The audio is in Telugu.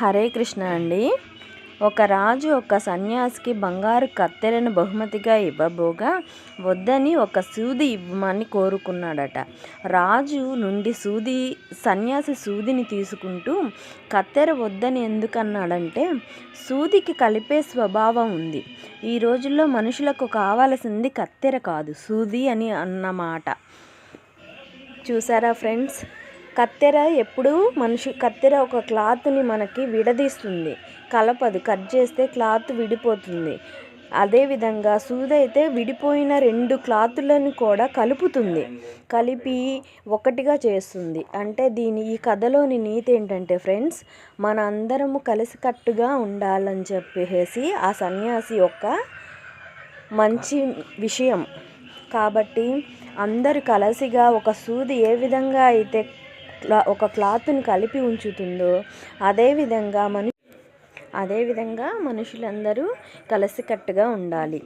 హరే కృష్ణ అండి. ఒక రాజు ఒక సన్యాసికి బంగారు కత్తెరను బహుమతిగా ఇవ్వబోగా వద్దని ఒక సూది ఇవ్వమని కోరుకున్నాడట. రాజు నుండి సూది సన్యాసి సూదిని తీసుకుంటూ కత్తెర వద్దని ఎందుకన్నాడంటే సూదికి కలిపే స్వభావం ఉంది. ఈ రోజుల్లో మనుషులకు కావాల్సింది కత్తెర కాదు సూది అని అన్నమాట. చూసారా ఫ్రెండ్స్? కత్తెర ఎప్పుడు మనిషి కత్తెర ఒక క్లాత్ని మనకి విడదీస్తుంది. కలపదు. కట్ చేస్తే క్లాత్ విడిపోతుంది. అదేవిధంగా సూది అయితే విడిపోయిన రెండు క్లాతులను కూడా కలుపుతుంది. కలిపి ఒకటిగా చేస్తుంది. అంటే దీని ఈ కథలోని నీతి ఏంటంటే ఫ్రెండ్స్ మన అందరము కలిసికట్టుగా ఉండాలని చెప్పేసి ఆ సన్యాసి యొక్క మంచి విషయం. కాబట్టి అందరు కలసిగా ఒక సూది ఏ విధంగా అయితే క్లా ఒక క్లాత్ని కలిపి ఉంచుతుందో అదేవిధంగా మను అదేవిధంగా మనుషులందరూ కలిసికట్టుగా ఉండాలి.